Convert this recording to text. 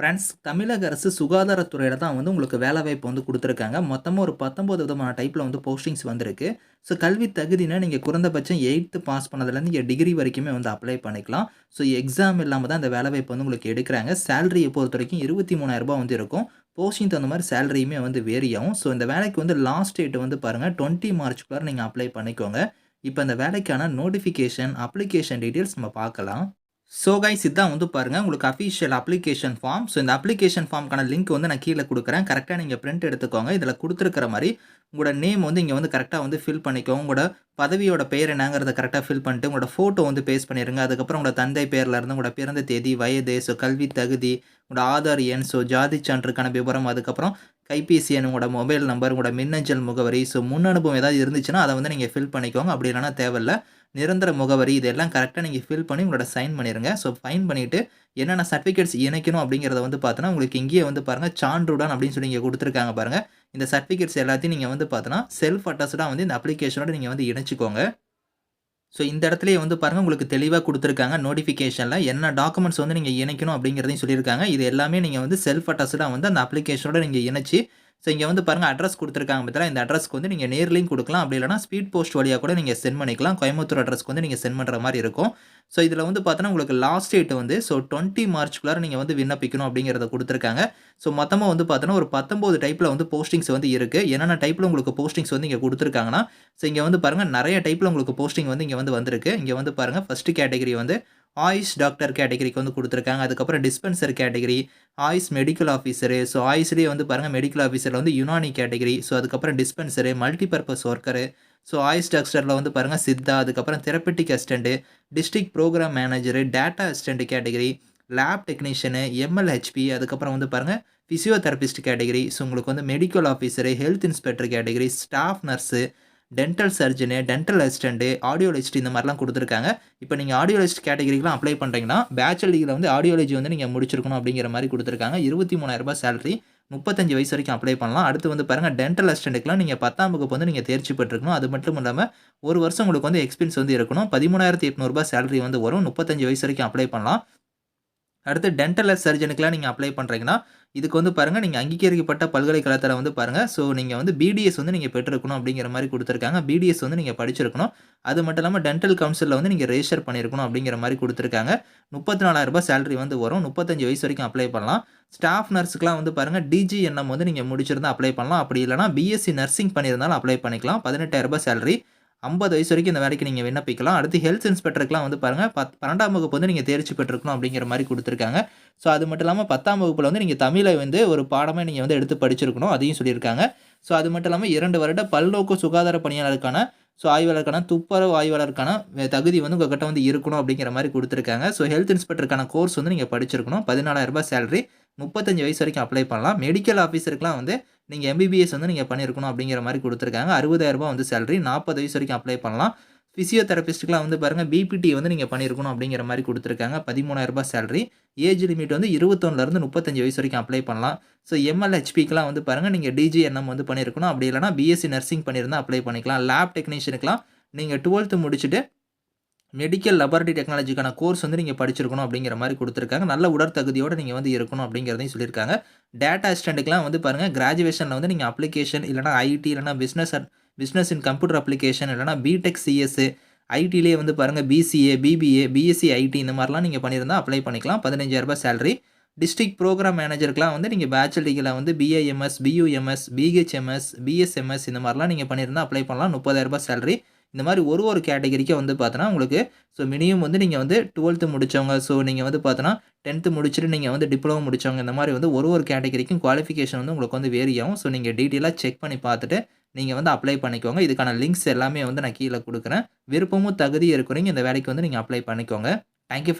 Friends தமிழக அரசு சுகாதாரத்துறையில் தான் வந்து உங்களுக்கு வேலைவாய்ப்பு வந்து கொடுத்துருக்காங்க மொத்தமாக ஒரு 19 விதமான டைப்பில் வந்து போஸ்டிங்ஸ் வந்திருக்கு. ஸோ கல்வி தகுதினா நீங்கள் குறைந்தபட்சம் எயித்து பாஸ் பண்ணதுலேருந்து நீங்கள் டிகிரி வரைக்குமே வந்து அப்ளை பண்ணிக்கலாம். ஸோ எக்ஸாம் இல்லாமல் தான் அந்த வேலைவாய்ப்பு வந்து உங்களுக்கு எடுக்கிறாங்க சேலரியை பொறுத்த வரைக்கும் இருபத்தி மூணாயிரரூபா வந்து இருக்கும். போஸ்டிங் தகுந்த மாதிரி சேலரியுமே வந்து வேரியாகும் ஸோ இந்த வேலைக்கு வந்து லாஸ்ட் டேட் வந்து பாருங்க 20 மார்ச்க்குள்ளார நீங்கள் அப்ளை பண்ணிக்கோங்க. இப்போ அந்த வேலைக்கான நோட்டிஃபிகேஷன், அப்ளிகேஷன் டீட்டெயில்ஸ் நம்ம பார்க்கலாம். ஸோ கைஸ் இதான் வந்து பாருங்கள் உங்களுக்கு அஃபிஷியல் அப்ளிகேஷன் ஃபார்ம். ஸோ இந்த அப்ளிகேஷன் ஃபார்ம்க்கான லிங்க் வந்து நான் கீழே கொடுக்குறேன் கரெக்டாக நீங்கள் பிரிண்ட் எடுத்துக்கோங்க. இதில் கொடுத்துருக்கிற மாதிரி உங்களோட நேம் வந்து இங்கே வந்து கரெக்டாக வந்து ஃபில் பண்ணிக்கோங்க. உங்களோட பதவியோட பேர் என்னங்கிறத கரெக்டாக ஃபில் பண்ணிட்டு, உங்களோட ஃபோட்டோ வந்து பேஸ்ட் பண்ணிடுங்க அதுக்கப்புறம் உங்களோட தந்தை பெயர்ல இருந்து உங்களோட பிறந்த தேதி, வயது, ஸோ கல்வி தகுதி, உங்களோட ஆதார் எண், ஸோ ஜாதி சான்றுக்கான விவரம், அதுக்கப்புறம் கைபேசி எண், உங்களோட மொபைல் நம்பர், உங்களோட மின்னஞ்சல் முகவரி, ஸோ முன் அனுபவம் ஏதாவது இருந்துச்சுன்னா, அதை வந்து நீங்கள் ஃபில் பண்ணிக்கோங்க. அப்படி இல்லைனா தேவையில்ல. நிரந்தர முகவரி இதெல்லாம் கரெக்டாக நீங்கள் ஃபில் பண்ணி உங்களோட சைன் பண்ணிடுங்க ஸோ சைன் பண்ணிவிட்டு என்னென்ன சர்டிஃபிகேட்ஸ் இணைக்கணும் அப்படிங்கிறத வந்து பார்த்தோன்னா, உங்களுக்கு இங்கேயே வந்து பாருங்க சான்றுடன் அப்படின்னு சொல்லி இங்கே கொடுத்துருக்காங்க பாருங்க. இந்த சர்டிஃபிகேட்ஸ் எல்லாத்தையும் நீங்கள் வந்து பார்த்தோன்னா, செல்ஃப் அட்டஸ்டாக வந்து இந்த அப்ளிகேஷனோட நீங்கள் வந்து இணைச்சிக்கோங்க ஸோ இந்த இடத்துலையே வந்து பாருங்கள் உங்களுக்கு தெளிவாக கொடுத்துருக்காங்க நோட்டிஃபிகேஷனில் என்ன டாக்குமெண்ட்ஸ் வந்து நீங்கள் இணைக்கணும் அப்படிங்கிறதையும் சொல்லியிருக்காங்க. இது எல்லாமே நீங்கள் வந்து செல்ஃப் அட்டஸ்டாக வந்து அந்த அப்ளிகேஷனோட நீங்கள் இணைச்சி ஸோ இங்கே வந்து பாருங்கள் அட்ரஸ் கொடுத்துருக்காங்க பார்த்தீங்களா, இந்த அட்ரஸ்க்கு வந்து நீங்கள் நேர்லையும் கொடுக்கலாம் அப்படி இல்லைனா ஸ்பீட் போஸ்ட் வழியாக கூட நீங்கள் சென்ட் பண்ணிக்கலாம். கோயம்புத்தூர் அட்ரஸ்க்கு வந்து நீங்கள் சென்ட் பண்ணுற மாதிரி இருக்கும். ஸோ இதில் வந்து பார்த்தோன்னா, உங்களுக்கு லாஸ்ட் டேட் வந்து ஸோ டுவெண்ட்டி மார்ச்குள்ளார நீங்கள் வந்து விண்ணப்பிக்கணும் அப்படிங்கிறத கொடுத்துருக்காங்க ஸோ மொத்தமாக வந்து பார்த்தோன்னா, ஒரு பத்தொம்போது டைப்பில் வந்து போஸ்டிங்ஸ் வந்து இருக்குது என்னென்ன டைப்பில் உங்களுக்கு போஸ்டிங்ஸ் வந்து இங்கே கொடுத்துருக்காங்கன்னா ஸோ இங்கே வந்து பாருங்கள் நிறைய டைப்பில் உங்களுக்கு போஸ்டிங் வந்து இங்கே வந்து வந்திருக்கு. இங்கே வந்து பாருங்க ஃபஸ்ட்டு கேட்டகரி வந்து ஆயுஷ் டாக்டர் கேட்டகரிக்கு வந்து கொடுத்துருக்காங்க. அதுக்கப்புறம் dispenser category, AYUSH medical officer. So ஆயுஷ்லேயே வந்து பாருங்கள் மெடிக்கல் ஆஃபீஸரில் வந்து யுனானி கேட்டகரி, ஸோ அதுக்கப்புறம் dispenser, multipurpose worker, so AYUSH டாக்டரில் வந்து பாருங்கள் சித்தா, அதுக்கப்புறம் therapeutic assistant district programme manager, data assistant category, lab technician, MLHP, அதுக்கப்புறம் வந்து பாருங்க ஃபிசியோதெரபிஸ்ட் கேட்டகரி, ஸோ உங்களுக்கு வந்து medical officer health inspector category, staff nurse, dental surgeon, dental assistant audiologist இந்த மாதிரிலாம் கொடுத்துருக்காங்க இப்போ நீங்கள் ஆடியோலஜிஸ்ட் கேட்டகரிக்கெலாம் அப்ளை பண்ணுறீங்கன்னா பேச்சுலர் டிகிரியில் வந்து ஆடியோலஜி வந்து நீங்கள் முடிச்சிருக்கணும் அப்படிங்கிற மாதிரி கொடுத்துருக்காங்க இருபத்தி மூணாயிரரூபா சேலரி. 35 வயசு வரைக்கும் அப்ளை பண்ணலாம். அடுத்து வந்து பாருங்கள் டென்டல் அசிஸ்டண்ட்டுக்குலாம் நீங்கள் பத்தாம் வகுப்பு வந்து நீங்கள் தேர்ச்சி பெற்றுக்கணும் அது மட்டும் இல்லாமல் ஒரு வருஷம் உங்களுக்கு வந்து எக்ஸ்பீரியன்ஸ் வந்து இருக்கணும். பதிமூணாயிரத்தி எட்நூறுபா சேலரி வந்து வரும். 35 வயசு வரைக்கும் அப்ளை பண்ணலாம். அடுத்து டென்டல் சர்ஜனுக்குலாம் நீங்கள் அப்ளை பண்ணுறீங்கன்னா இதுக்கு வந்து பாருங்கள் நீங்கள் அங்கீகரிக்கப்பட்ட பல்கலைக்கழகத்தில் வந்து பாருங்கள் ஸோ நீங்கள் வந்து பிடிஎஸ் வந்து நீங்கள் பெற்றிருக்கணும் அப்படிங்கிற மாதிரி கொடுத்துருக்காங்க பிடிஎஸ் வந்து நீங்கள் படிச்சிருக்கணும். அது மட்டும் இல்லாமல் டென்டல் கவுன்சிலில் வந்து நீங்கள் ரெஜிஸ்டர் பண்ணியிருக்கணும் அப்படிங்கிற மாதிரி கொடுத்துருக்காங்க முப்பத்தி நாலாயிரரூபா சேலரி வந்து வரும். 35 வயசு வரைக்கும் அப்ளை பண்ணலாம். ஸ்டாஃப் நர்ஸுக்குலாம் வந்து பாருங்கள் டிஜிஎன்எம் வந்து நீங்கள் முடிச்சிருந்தால் அப்ளை பண்ணலாம். அப்படி இல்லைனா பிஎஸ்சி நர்சிங் பண்ணியிருந்தாலும் அப்ளை பண்ணிக்கலாம். பதினெட்டாயிரரூபா சேலரி. 50 வயசு வரைக்கும் இந்த வேலைக்கு நீங்கள் விண்ணப்பிக்கலாம். அடுத்து ஹெல்த் இன்ஸ்பெக்டருக்குலாம் வந்து பாருங்கள் பத் 12ஆம் வகுப்பு வந்து நீங்கள் தேர்ச்சி பெற்றிருக்கணும் அப்படிங்கிற மாதிரி கொடுத்துருக்காங்க ஸோ அது மட்டும் இல்லாமல் பத்தாம் வகுப்பில் வந்து நீங்கள் தமிழை வந்து ஒரு பாடமாக நீங்கள் வந்து எடுத்து படிச்சிருக்கணும். அதையும் சொல்லியிருக்காங்க. ஸோ அது மட்டும் இல்லாமல் இரண்டு வருட பல்நோக்கு சுகாதார பணியாளருக்கான ஸோ ஆய்வாளருக்கான துப்புரவு ஆய்வாளருக்கான தகுதி வந்து உங்ககிட்ட வந்து இருக்கணும் அப்படிங்கிற மாதிரி கொடுத்துருக்காங்க ஸோ ஹெல்த் இன்ஸ்பெக்டருக்கான கோர்ஸ் வந்து நீங்கள் படிச்சிருக்கணும். பதினாலாயிரரூபா சேலரி. 35 வயசு வரைக்கும் அப்ளை பண்ணலாம். மெடிக்கல் ஆஃபீஸருக்குலாம் வந்து நீங்கள் எம்பிபிஎஸ் வந்து நீங்கள் பண்ணியிருக்கணும் அப்படிங்கிற மாதிரி கொடுத்துருக்காங்க அறுபதாயிரரூபா வந்து சேலரி. 40 வயசு வரைக்கும் அப்ளை பண்ணலாம். ஃபிசியோதெரபிஸ்ட்டுக்கெலாம் வந்து பாருங்கள் பிபிடி வந்து நீங்கள் பண்ணியிருக்கணும் அப்படிங்கிற மாதிரி கொடுத்துருக்காங்க பதிமூணாயிரரூபா சேலரி. ஏஜ் லிமிட் வந்து 21லேருந்து 35 வயசு வரைக்கும் அப்ளை பண்ணலாம். ஸோ எம்எல்ஹெச்பிக்கெலாம் வந்து பாருங்கள் நீங்கள் டிஜிஎன்எம் வந்து பண்ணியிருக்கணும். அப்படி இல்லைனா பிஎஸ்சி நர்சிங் பண்ணியிருந்தா அப்ளை பண்ணிக்கலாம். லேப் டெக்னீஷியனுக்குலாம் நீங்கள் டுவெல்த்து முடிச்சுட்டு மெடிக்கல் லேபாரட்டரி டெக்னாலஜிக்கான கோர்ஸ் வந்து நீங்கள் படிச்சிருக்கணும் அப்படிங்கிற மாதிரி கொடுத்துருக்காங்க நல்ல உடற்தகுதியோடு நீங்கள் வந்து இருக்கணும் அப்படிங்கிறதையும் சொல்லியிருக்காங்க. டேட்டா அசிஸ்டண்ட்டுக்குலாம் வந்து பாருங்கள் கிராஜுவேஷனில் வந்து நீங்கள் அப்ளிகேஷன் இல்லைனா ஐடி இல்லைனா business at business in computer application இல்லைனா பிடெக் சிஎஸ்ஸு ஐடிலே வந்து பாருங்கள் பிசிஏ, பிபிஏ, பிஎஸ்சி ஐடி இந்த மாதிரிலாம் நீங்கள் பண்ணியிருந்தால் அப்ளை பண்ணிக்கலாம். பதினஞ்சாயிரரூபா சேலரி. டிஸ்ட்ரிக்ட் ப்ரோக்ராம் மேனேஜருக்குலாம் வந்து நீங்கள் பேச்சுலர் டிகிரியில் வந்து பிஏஎம்எஸ், பியூஎம்எஸ், பிஹெச்எம்எஸ், பிஎஸ்எம்எஸ் இந்த மாதிரிலாம் நீங்கள் பண்ணியிருந்தால் அப்ளை பண்ணலாம். முப்பதாயிரரூபா சேலரி. இந்த மாதிரி ஒரு ஒரு கேட்டகரிக்கும் வந்து பார்த்தோன்னா, உங்களுக்கு ஸோ மினிமம் வந்து நீங்கள் வந்து 12த் முடிச்சவங்க, ஸோ நீங்கள் வந்து பார்த்தோன்னா 10த் முடிச்சுட்டு நீங்கள் வந்து டிப்ளமோ முடிச்சவங்க இந்த மாதிரி வந்து ஒரு ஒரு கேட்டகரிக்கும் குவாலிஃபிகேஷன் வந்து உங்களுக்கு வந்து வேரி ஆகும். ஸோ நீங்கள் டீட்டெயிலாக செக் பண்ணி பார்த்துட்டு நீங்கள் வந்து அப்ளை பண்ணிக்கோங்க. இதுக்கான லிங்க்ஸ் எல்லாமே வந்து நான் கீழே கொடுக்குறேன் விருப்பமும் தகுதி இருக்கிறவங்க இந்த வேலைக்கு வந்து நீங்கள் அப்ளை பண்ணிக்கோங்க. Thank you